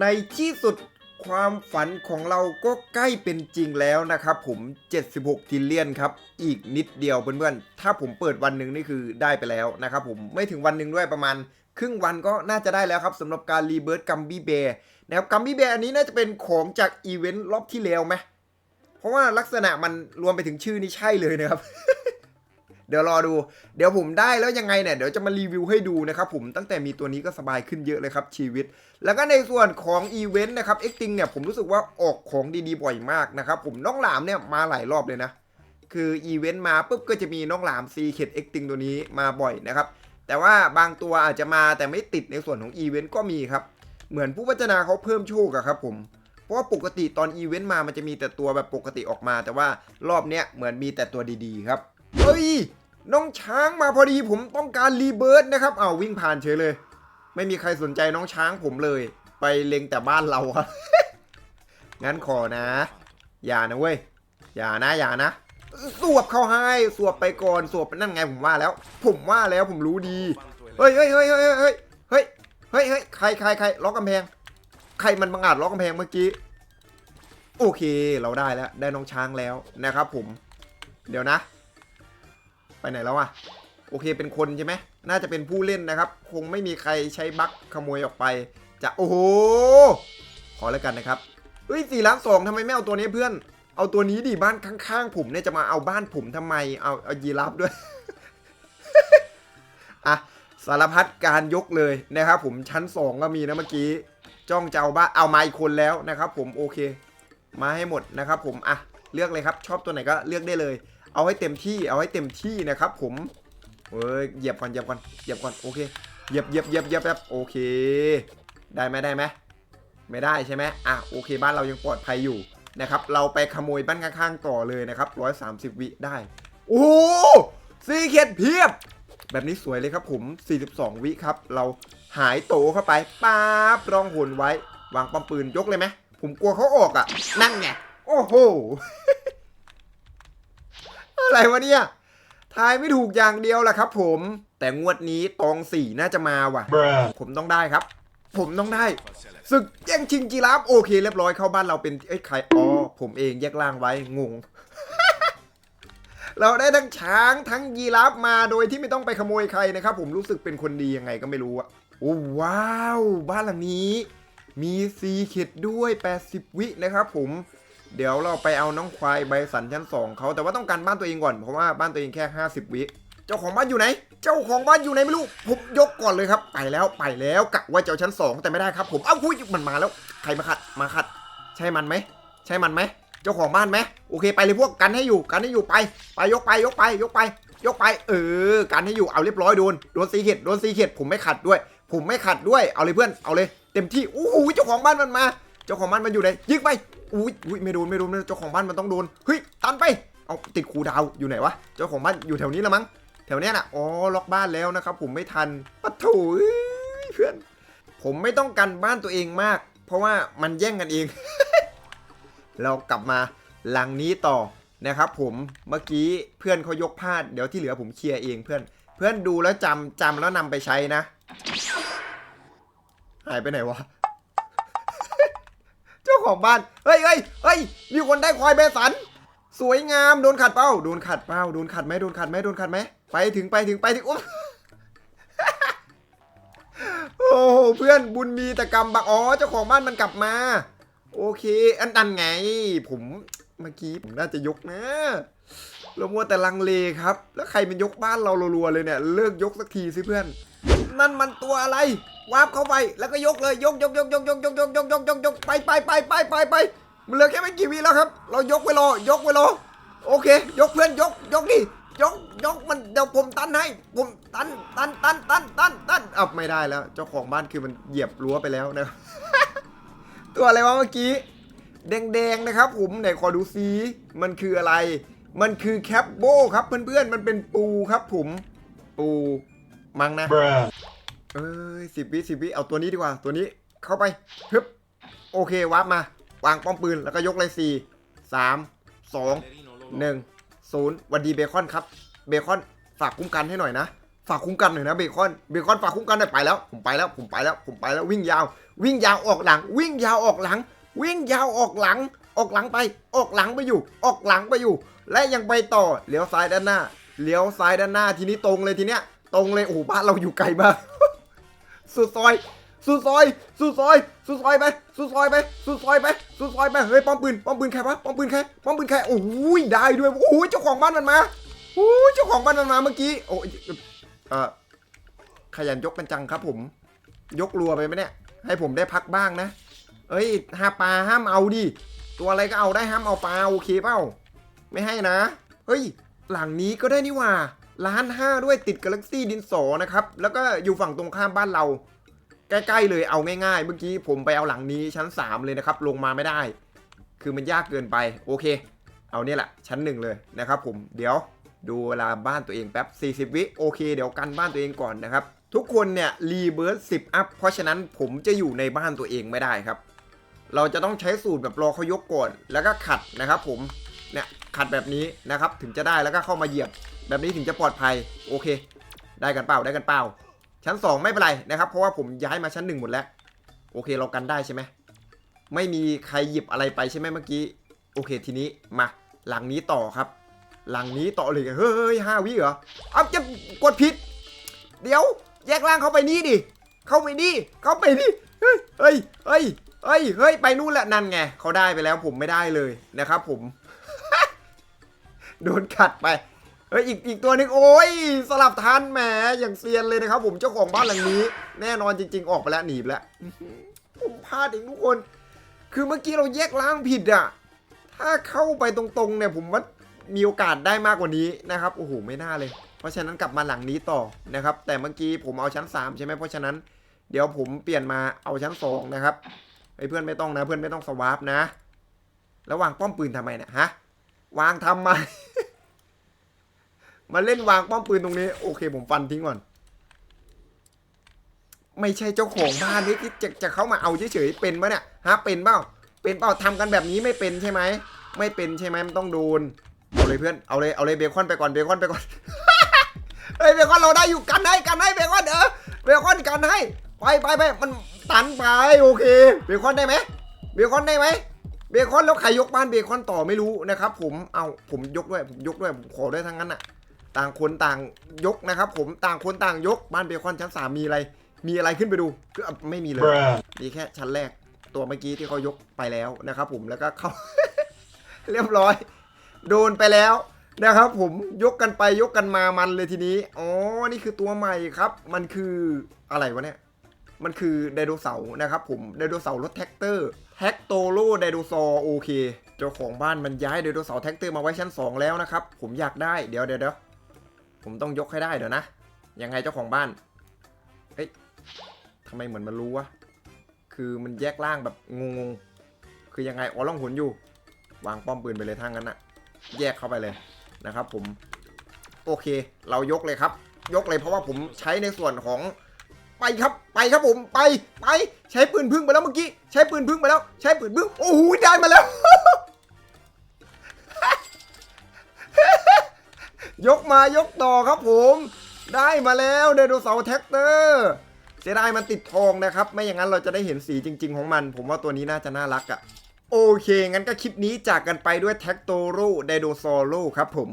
ในที่สุดความฝันของเราก็ใกล้เป็นจริงแล้วนะครับผม 76ทิลเลียนครับ อีกนิดเดียวเพื่อนๆ ถ้าผมเปิดวันหนึ่งนี่คือได้ไปแล้วนะครับผมไม่ถึงวันหนึ่งด้วยประมาณ ครึ่งวันก็น่าจะได้แล้วครับสำหรับการรีเบิร์ตกัมบี้เบร์นะครับกัมบี้เบร์อันนี้น่าจะเป็นของจากอีเวนต์รอบที่แล้วไหมเพราะว่าลักษณะมันรวมไปถึงชื่อนี่ใช่เลยนะครับ เดี๋ยวรอดู เดี๋ยวผมได้แล้วยังไงเนี่ยเดี๋ยวจะมารีวิวให้ดูนะครับผมตั้งแต่มีตัวนี้ก็สบายขึ้นเยอะเลยครับชีวิต แล้วก็ในส่วนของอีเวนต์นะครับเอ็กติงเนี่ยผมรู้สึกว่าออกของดีๆบ่อยมากนะครับผมน้องหลามเนี่ยมาหลายรอบเลยนะ คืออีเวนต์มาปุ๊บก็จะมีน้องหลามซีเ e ดเอ็กติงตัวนี้มาบ่อยนะครับแต่ว่าบางตัวอาจจะมาแต่ไม่ติดในส่วนของอีเวนต์ก็มีครับเหมือนผู้พัฒนาเขาเพิ่มโชคอะครับผมเพราะว่าปกติตอนอีเวนต์มามันจะมีแต่ตัวแบบปกติออกมา แต่ว่ารอบเนี้ยเหมือนมีแต่ตัวดีๆครับ เฮ้ย น้องช้างมาพอดีผมต้องการรีเบิร์ดนะครับเอาวิ่งผ่านเฉยเลย ไม่มีใครสนใจน้องช้างผมเลย ไปเล็งแต่บ้านเราครับงั้นขอนะ อย่านะเว้ย อย่านะอย่านะ สวบเข้าให้สวบไปก่อนสวบไปนั่นไงผมว่าแล้ว ผมว่าแล้วผมรู้ดีเฮ้ยเฮ้ยเฮ้ยเฮ้ยเฮ้ยเฮ้ยเฮ้ยเฮ้ยใครใครใครล็อกกำแพง ใครมันบังอาจล็อกกำแพงเมื่อกี้โอเค เราได้แล้วได้น้องช้างแล้วนะครับผม เดี๋ยวนะ ไปไหนแล้วอะโอเคเป็นคนใช่ไหมน่าจะเป็นผู้เล่นนะครับ คงไม่มีใครใช้บั๊กขโมยออกไป จะโอ้โหขอแล้วกันนะครับเฮ้ยสี่ล้านสองทำไมไม่เอาตัวนี้เพื่อน เอาตัวนี้ดิบ้านข้างๆ ผมเนี่ยจะมาเอาบ้านผมทำไมเอาเอายีราฟด้วยอะสารพัดการยกเลยนะครับผมชั้น 2 ก็มีนะเมื่อกี้ จ้องจะเอาบ้าเอามาอีกคนแล้วนะครับผมโอเค มาให้หมดนะครับผมอะเลือกเลยครับ ชอบตัวไหนก็เลือกได้เลย เอาให้เต็มที่เอาให้เต็มที่นะครับ ผมเอ้ยเหยียบก่อนเหยียบก่อนเหยียบก่อนโอเคเหยียบเหยียบเหยียบเหยียบแบบโอเค ได้ไหมได้ไหมไม่ได้ใช่ไหมอะโอเค บ้านเรายังปลอดภัยอยู่นะครับ เราไปขโมยบ้านข้างๆต่อเลยนะครับ130วิได้โอ้โหซีเค็ดเพียบ แบบนี้สวยเลยครับผม 42 วิครับ เราหายโตเข้าไปป๊าบรองหุ่นไว้ วางปั๊มปืนยกเลยไหมผมกลัวเขาออกอะ นั่นไงโอ้โห อะไรวะเนี่ยทายไม่ถูกอย่างเดียวแหละครับ ผม แต่งวดนี้ตองสี่น่าจะมาว่ะ Bruh. ผมต้องได้ครับ ผมต้องได้ศึกแย่งชิงจีราฟโอเค เรียบร้อยเข้าบ้านเราเป็นเอ้ยใครอ๋อผมเองแยกล่างไว้งง เราได้ทั้งช้างทั้งยีราฟมาโดยที่ไม่ต้องไปขโมยใครนะครับ ผมรู้สึกเป็นคนดียังไงก็ไม่รู้อะโอ้ว้าว บ้านหลังนี้ มีซีเข็ดด้วย 80 วินะครับ ผม เดี๋ยวเราไปเอาน้องควายใบสันชั้น2เขาแต่ว่าต้องการบ้านตัวเองก่อนเพราะว่าบ้านตัวเองแค่ 50 วิเจ้าของบ้านอยู่ไหน เจ้าของบ้านอยู่ไหนไม่รู้ผมยกก่อนเลยครับ ไปแล้วไปแล้วกะว่าเจ้าชั้น 2 แต่ไม่ได้ครับ ผมเอ้าคุยมันมาแล้วใครมาขัดมาขัด ใช่มันไหมใช่มันไหมเจ้าของบ้านไหมโอเคไปเลยพวกกันให้อยู่กันให้อยู่ไป ไปยกไปยกไปยกไป ยกไป เออกันให้อยู่เอาเรียบร้อยโดนโดนซีเข็ดโดนซีเข็ดผมไม่ขัดด้วย ผมไม่ขัดด้วยเอาเลยเพื่อนเอาเลย เต็มที่อู้หูเจ้าของบ้านมันมา จ้าของบ้านมันอยู่ไหนยิงไปอุ้ยอุ้ยไม่โดนไม่โดนเจ้าของบ้านมันต้องโดนเฮ้ยตันไปเอาติดคูดาวอยู่ไหนวะเจ้าของบ้านอยู่แถวนี้ละมั้งแถวเนี้ยน่ะอ๋อล็อกบ้านแล้วนะครับผมไม่ทันปะโถเอ้ยเพื่อน ผมไม่ต้องกันบ้านตัวเองมาก เพราะว่ามันแย่งกันเอง เรากลับมาหลังนี้ต่อนะครับผมเมื่อกี้เพื่อนเขายกพลาดเดี๋ยวที่เหลือผมเคลียร์เองเพื่อน เพื่อนดูแล้วจำจำแล้วนำไปใช้นะ หายไปไหนวะ ของบ้าน เฮ้ยเฮ้ยเฮ้ย มีคนได้ควายเบสัน สวยงาม โดนขัดเป้า โดนขัดเป้า โดนขัดไหมโดนขัดไหมโดนขัดไหมไปถึงไปถึงไปถึงอุ๊ยโอ้โห เพื่อนบุญมีแต่กรรมบัก อ๋อ เจ้าของบ้านมันกลับมา โอเค อันนั้นไง ผมเมื่อกี้ผมน่าจะยกนะเรามัวแต่ลังเลครับ แล้วใครมันยกบ้านเรารัวๆเลยเนี่ย เลิกยกสักทีสิเพื่อน นั่นมันตัวอะไรวาบเข้าไปแล้วก็ยกเลยยกยกยกยกยกยกยกยกยกยกยกไปไปไปไปไปไปมันเหลือแค่ไม่กี่วิแล้วครับ เรายกไว้รอยกไว้รอโอเค ยกเพื่อนยกยกดิยกยกมันเดี๋ยวผมตันให้ ผมตันตันตันตันตันตันอับไม่ได้แล้ว เจ้าของบ้านคือมันเหยียบรั้วไปแล้วนะตัวอะไรวะเมื่อกี้ แดงๆนะครับ ผมไหนขอดูซีมันคืออะไร มันคือแคปโบครับเพื่อนๆมันเป็นปูครับผมปู มังนะ Bruh. เอ้ยสิบวิสิบวิเอาตัวนี้ดีกว่า ตัวนี้เข้าไปฮึบโอเควาร์ปมา วางป้อมปืนแล้วก็ยกเลยสี่สามสองหนึ่งศูนย์วันดีเบคอนครับ เบคอนฝากคุ้มกันให้หน่อยนะ ฝากคุ้มกันหน่อยนะเบคอน เบคอนฝากคุ้มกันหน่อยไปแล้ว ผมไปแล้ว ผมไปแล้ว ผมไปแล้ววิ่งยาว วิ่งยาวออกหลัง วิ่งยาวออกหลัง วิ่งยาวออกหลัง ออกหลังไป ออกหลังไปอยู่ ออกหลังไปอยู่ และยังไปต่อ เลี้ยวซ้ายด้านหน้า เลี้ยวซ้ายด้านหน้าทีนี้ตรงเลยทีเนี้ย ตรงเลยโอ้โหบ้านเราอยู่ไกลมาก สุดซอย สุดซอย สุดซอย สุดซอยไป สุดซอยไป สุดซอยไป สุดซอยไป เฮ้ยป้อมปืน ป้อมปืนใครวะ ป้อมปืนใคร ป้อมปืนใคร โอ้ยได้ด้วย โอ้ยเจ้าของบ้านมันมาโอ้ยเจ้าของบ้านมันมาเมื่อกี้ โอ้ยเออขยันยกกันจังครับผม ยกรัวไปไหมเนี่ย ให้ผมได้พักบ้างนะ เอ้ยห้าปลาห้ามเอาดิ ตัวอะไรก็เอาได้ห้ามเอาปลาโอเคเปล่า ไม่ให้นะ เฮ้ย หลังนี้ก็ได้นี่ว่า ล้านห้าด้วยติดกาแล็กซี่ดินสอนะครับ แล้วก็อยู่ฝั่งตรงข้ามบ้านเรา ใกล้ๆเลยเอาง่ายๆ เมื่อกี้ผมไปเอาหลังนี้ชั้น 3 เลยนะครับ ลงมาไม่ได้ คือมันยากเกินไป โอเค เอาเนี่ยแหละ ชั้นหนึ่งเลยนะครับผมเดี๋ยวดูเวลาบ้านตัวเองแป๊บ 40 วิโอเค เดี๋ยวกันบ้านตัวเองก่อนนะครับ ทุกคนเนี่ยรีเบิร์สิบอัพ เพราะฉะนั้นผมจะอยู่ในบ้านตัวเองไม่ได้ครับ เราจะต้องใช้สูตรแบบรอเขายกก่อน แล้วก็ขัดนะครับผมเนี่ยขัดแบบนี้นะครับถึงจะได้แล้วก็เข้ามาเหยียบ แบบนี้ถึงจะปลอดภัยโอเค ได้กันเปล่าได้กันเปล่า ชั้น 2 ไม่เป็นไรนะครับ เพราะว่าผมย้ายมาชั้น 1 หมดแล้ว โอเคเรากันได้ใช่ไหมไม่มีใครหยิบอะไรไปใช่ไหมเมื่อกี้ โอเคทีนี้มาหลังนี้ต่อครับ หลังนี้ต่อเลยเฮ้ยห้าวิเหรอเอาจะกดผิด เดี๋ยว แยกล่างเข้าไปนี่ดิเข้าไปนี่เข้าไปนี่เฮ้ยเฮ้ยเฮ้ยเฮ้ยเฮ้ยไปนู่นแหละนั่นไงเขาได้ไปแล้วผมไม่ได้เลยนะครับ ผม โดนขัดไป เฮ้ยอีกอีกตัวนึงโอ้ยสลับทันแหมอย่างเซียนเลยนะครับ ผมเจ้าของบ้านหลังนี้ แน่นอนจริง ๆ ออกไปแล้วหนีไปแล้วผมพลาดเองทุกคน คือเมื่อกี้เราแยกล้างผิดอะถ้าเข้าไปตรงๆเนี่ยผมว่ามีโอกาสได้มากกว่านี้นะครับโอ้โหไม่น่าเลย เพราะฉะนั้นกลับมาหลังนี้ต่อนะครับ แต่เมื่อกี้ผมเอาชั้น 3 ใช่ไหมเพราะฉะนั้นเดี๋ยวผมเปลี่ยนมาเอาชั้น2นะครับไอ้เพื่อนไม่ต้องนะ เพื่อนไม่ต้องสวาปนะ แล้ววางป้อมปืนทำไมเนี่ยฮะวางทำไม มาเล่นวางป้อมปืนตรงนี้ โอเคผมฟันทิ้งก่อน ไม่ใช่เจ้าของบ้านนี่ที่จะจะเข้ามาเอาเฉยๆเป็นปะเนี่ยฮะเป็นเปล่าเป็นเปล่าทำกันแบบนี้ไม่เป็นใช่ไหมไม่เป็นใช่ไหมมันต้องโดนเอาเลยเพื่อนเอาเลยเอาเลยเบคอนไปก่อนเบคอนไปก่อนเฮ้ยเบคอนเราได้อยู่กันให้กันให้เบคอนเออเบคอนกันให้ไปไปไปมันตันไปโอเคเบคอนได้ไหมเบคอนได้ไหมเบคอนแล้วใครยกบ้านเบคอนต่อไม่รู้นะครับ ผมเอาผมยกด้วยผมยกด้วยผมขอด้วยทั้งนั้นอะ ต่างคนต่างยกนะครับ ผมต่างคนต่างยกบ้านเบคอนชั้นสามมีอะไร มีอะไรขึ้นไปดูก็ไม่มีเลย Bruh. มีแค่ชั้นแรกตัวเมื่อกี้ที่เขายกไปแล้วนะครับ ผมแล้วก็เขาเรียบร้อย โดนไปแล้วนะครับ ผมยกกันไปยกกันมามันเลยทีนี้อ๋อนี่คือตัวใหม่ครับ มันคืออะไรวะเนี่ยมันคือไดโนเสาร์นะครับผมไดโนเสาร์รถแท็กเตอร์แท็กโตโรไดโนซอร์โอเค เจ้าของบ้านมันย้ายไดโนเสาร์แท็กเตอร์มาไว้ชั้น 2 แล้วนะครับ ผมอยากได้เดี๋ยวเดี๋ยวเดี๋ยว ผมต้องยกให้ได้เดี๋ยวนะ ยังไงเจ้าของบ้าน เอ้ยทำไมเหมือนมันรู้วะ คือมันแยกล่างแบบงงๆ คือยังไง อ๋อล่องหนอยู่ วางป้อมปืนไปเลยทางนั้นอะแยกเข้าไปเลยนะครับผม โอเค เรายกเลยครับ ยกเลยเพราะว่าผมใช้ในส่วนของ ไปครับ ไปครับผม ไป ไป ใช้ปืนพึ่งไปแล้วเมื่อกี้ ใช้ปืนพึ่งไปแล้ว ใช้ปืนพึ่ง โอ้โห ได้มาแล้ว ยกมายกต่อครับผม ได้มาแล้วไดโนเสาร์แท็กเตอร์เสียดายมันติดทองนะครับ ไม่อย่างนั้นเราจะได้เห็นสีจริง ๆ ของมัน ผมว่าตัวนี้น่าจะน่ารักอะ่ะ โอเค งั้นก็คลิปนี้จากกันไปด้วยแท็กโตโรไดโนซอโรครับผม